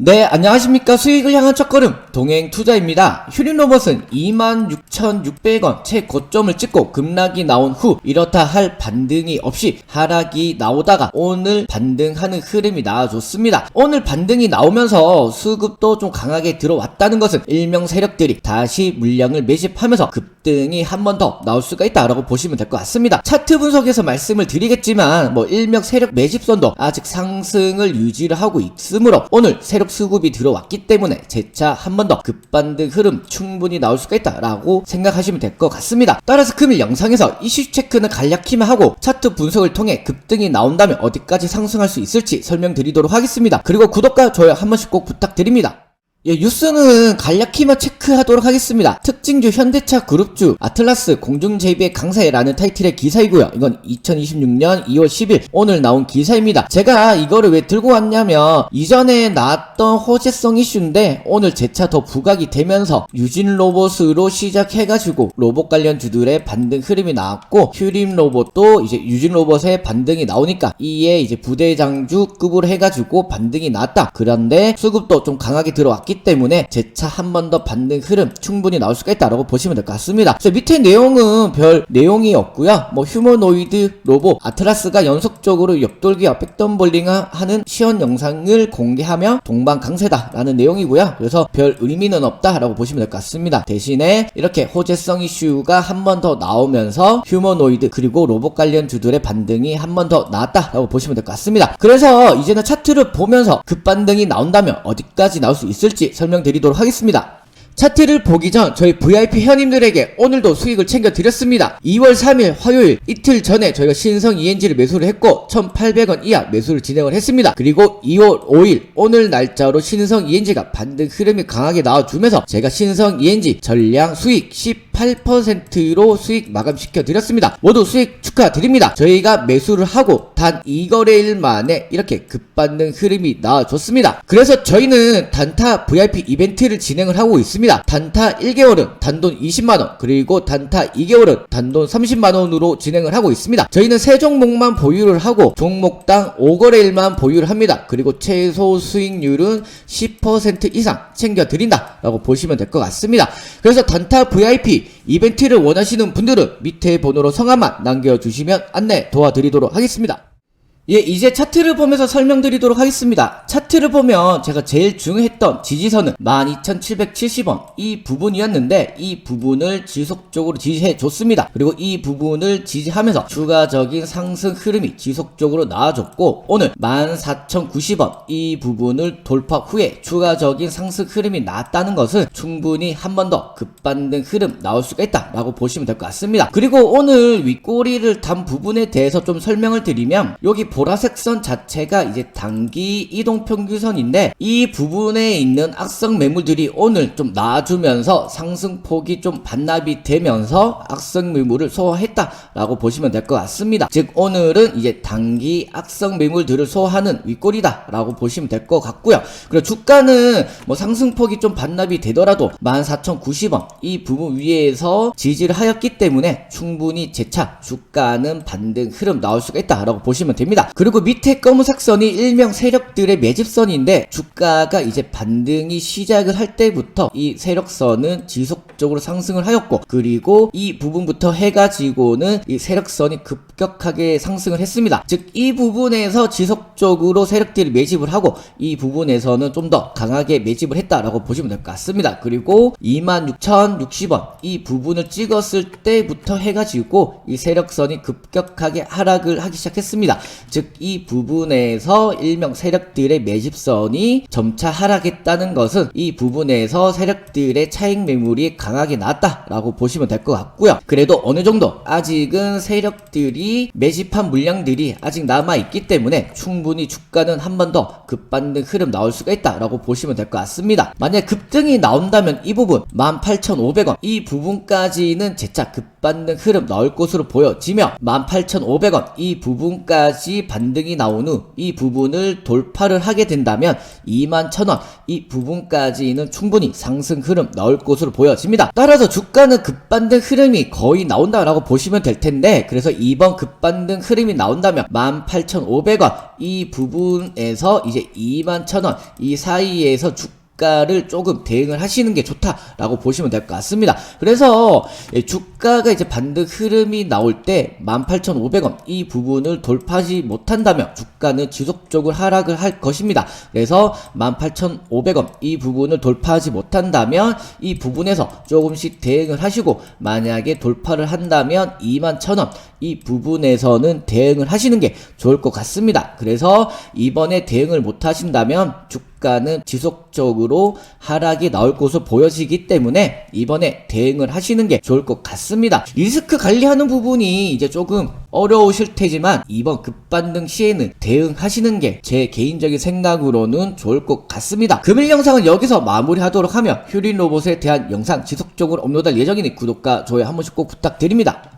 네, 안녕하십니까. 수익을 향한 첫걸음, 동행 투자입니다. 휴림 로봇은 26,600원 최 고점을 찍고 급락이 나온 후 이렇다 할 반등이 없이 하락이 나오다가 오늘 반등하는 흐름이 나와줬습니다. 오늘 반등이 나오면서 수급도 좀 강하게 들어왔다는 것은 일명 세력들이 다시 물량을 매집하면서 급등이 한 번 더 나올 수가 있다라고 보시면 될 것 같습니다. 차트 분석에서 말씀을 드리겠지만 뭐 일명 세력 매집선도 아직 상승을 유지를 하고 있으므로 오늘 세력 수급이 들어왔기 때문에 재차 한 번 더 급반등 흐름 충분히 나올 수가 있다라고 생각하시면 될 것 같습니다. 따라서 금일 영상에서 이슈 체크는 간략히만 하고 차트 분석을 통해 급등이 나온다면 어디까지 상승할 수 있을지 설명드리도록 하겠습니다. 그리고 구독과 좋아요 한 번씩 꼭 부탁드립니다. 예, 뉴스는 간략히만 체크하도록 하겠습니다. 특징주 현대차 그룹주 아틀라스 공중제비의 강세라는 타이틀의 기사이고요. 이건 2026년 2월 10일 오늘 나온 기사입니다. 제가 이거를 왜 들고 왔냐면 이전에 나왔던 호재성 이슈인데 오늘 재차 더 부각이 되면서 유진 로봇으로 시작해가지고 로봇 관련 주들의 반등 흐름이 나왔고 휴림 로봇도 이제 유진 로봇의 반등이 나오니까 이에 이제 부대장주급으로 해가지고 반등이 나왔다. 그런데 수급도 좀 강하게 들어왔기 때문에 재차 한 번더 반등 흐름 충분히 나올 수가 있다라고 보시면 될 것 같습니다. 그래서 밑에 내용은 별 내용이 없고요. 뭐 휴머노이드 로봇 아틀라스가 연속적으로 옆돌기와 백덤볼링 하는 시연 영상을 공개하며 동방 강세다라는 내용이고요. 그래서 별 의미는 없다라고 보시면 될 것 같습니다. 대신에 이렇게 호재성 이슈가 한 번 더 나오면서 휴머노이드 그리고 로봇 관련 주들의 반등이 한 번 더 나왔다라고 보시면 될 것 같습니다. 그래서 이제는 차트를 보면서 급반등이 나온다면 어디까지 나올 수 있을지 설명드리도록 하겠습니다. 차트를 보기 전 저희 VIP 회원님들에게 오늘도 수익을 챙겨 드렸습니다. 2월 3일 화요일 이틀 전에 저희가 신성 ENG를 매수를 했고 1,800원 이하 매수를 진행을 했습니다. 그리고 2월 5일 오늘 날짜로 신성 ENG가 반등 흐름이 강하게 나와주면서 제가 신성 ENG 전량 수익 18%로 수익 마감시켜 드렸습니다. 모두 수익 축하드립니다. 저희가 매수를 하고 단 2거래일 만에 이렇게 급반등 흐름이 나와줬습니다. 그래서 저희는 단타 VIP 이벤트를 진행을 하고 있습니다. 단타 1개월은 단돈 20만원, 그리고 단타 2개월은 단돈 30만원으로 진행을 하고 있습니다. 저희는 세 종목만 보유를 하고 종목당 5거래일만 보유를 합니다. 그리고 최소 수익률은 10% 이상 챙겨드린다 라고 보시면 될 것 같습니다. 그래서 단타 VIP 이벤트를 원하시는 분들은 밑에 번호로 성함만 남겨주시면 안내 도와드리도록 하겠습니다. 예, 이제 차트를 보면서 설명드리도록 하겠습니다. 차트를 보면 제가 제일 중요했던 지지선은 12,770원 이 부분이었는데 이 부분을 지속적으로 지지해 줬습니다. 그리고 이 부분을 지지하면서 추가적인 상승 흐름이 지속적으로 나와줬고 오늘 14,090원 이 부분을 돌파 후에 추가적인 상승 흐름이 나왔다는 것은 충분히 한 번 더 급반등 흐름 나올 수가 있다라고 보시면 될 것 같습니다. 그리고 오늘 윗꼬리를 단 부분에 대해서 좀 설명을 드리면 여기 보라색 선 자체가 이제 단기 이동 평균선인데 이 부분에 있는 악성 매물들이 오늘 좀 나와주면서 상승폭이 좀 반납이 되면서 악성 매물을 소화했다라고 보시면 될 것 같습니다. 즉 오늘은 이제 단기 악성 매물들을 소화하는 윗골이다라고 보시면 될 것 같고요. 그리고 주가는 뭐 상승폭이 좀 반납이 되더라도 14,090원 이 부분 위에서 지지를 하였기 때문에 충분히 재차 주가는 반등 흐름 나올 수가 있다라고 보시면 됩니다. 그리고 밑에 검은색 선이 일명 세력들의 매집선인데 주가가 이제 반등이 시작을 할 때부터 이 세력선은 지속적으로 상승을 하였고 그리고 이 부분부터 해가지고는 이 세력선이 급격하게 상승을 했습니다. 즉 이 부분에서 지속적으로 세력들이 매집을 하고 이 부분에서는 좀 더 강하게 매집을 했다라고 보시면 될 것 같습니다. 그리고 26,060원 이 부분을 찍었을 때부터 해가지고 이 세력선이 급격하게 하락을 하기 시작했습니다. 즉이 부분에서 일명 세력들의 매집선이 점차 하락했다는 것은 이 부분에서 세력들의 차익 매물이 강하게 나왔다라고 보시면 될 것 같고요. 그래도 어느 정도 아직은 세력들이 매집한 물량들이 아직 남아 있기 때문에 충분히 주가는 한 번 더 급반등 흐름 나올 수가 있다라고 보시면 될 것 같습니다. 만약 급등이 나온다면 이 부분 18,500원 이 부분까지는 급급 반등 흐름 나올 것으로 보여지며 18,500원 이 부분까지 반등이 나온 후 이 부분을 돌파를 하게 된다면 21,000원 이 부분까지는 충분히 상승 흐름 나올 것으로 보여집니다. 따라서 주가는 급반등 흐름이 거의 나온다라고 보시면 될 텐데 그래서 이번 급반등 흐름이 나온다면 18,500원 이 부분에서 이제 21,000원 이 사이에서 주 주가를 조금 대응을 하시는 게 좋다라고 보시면 될 것 같습니다. 그래서 예, 주가가 이제 반등 흐름이 나올 때 18,500원 이 부분을 돌파하지 못한다면 주가는 지속적으로 하락을 할 것입니다. 그래서 18,500원 이 부분을 돌파하지 못한다면 이 부분에서 조금씩 대응을 하시고 만약에 돌파를 한다면 21,000원 이 부분에서는 대응을 하시는 게 좋을 것 같습니다. 그래서 이번에 대응을 못 하신다면 주가는 지속적으로 하락이 나올 것으로 보여지기 때문에 이번에 대응을 하시는 게 좋을 것 같습니다. 리스크 관리하는 부분이 이제 조금 어려우실 테지만 이번 급반등 시에는 대응하시는 게 제 개인적인 생각으로는 좋을 것 같습니다. 금일 영상은 여기서 마무리하도록 하며 휴린 로봇에 대한 영상 지속적으로 업로드할 예정이니 구독과 좋아요 한 번씩 꼭 부탁드립니다.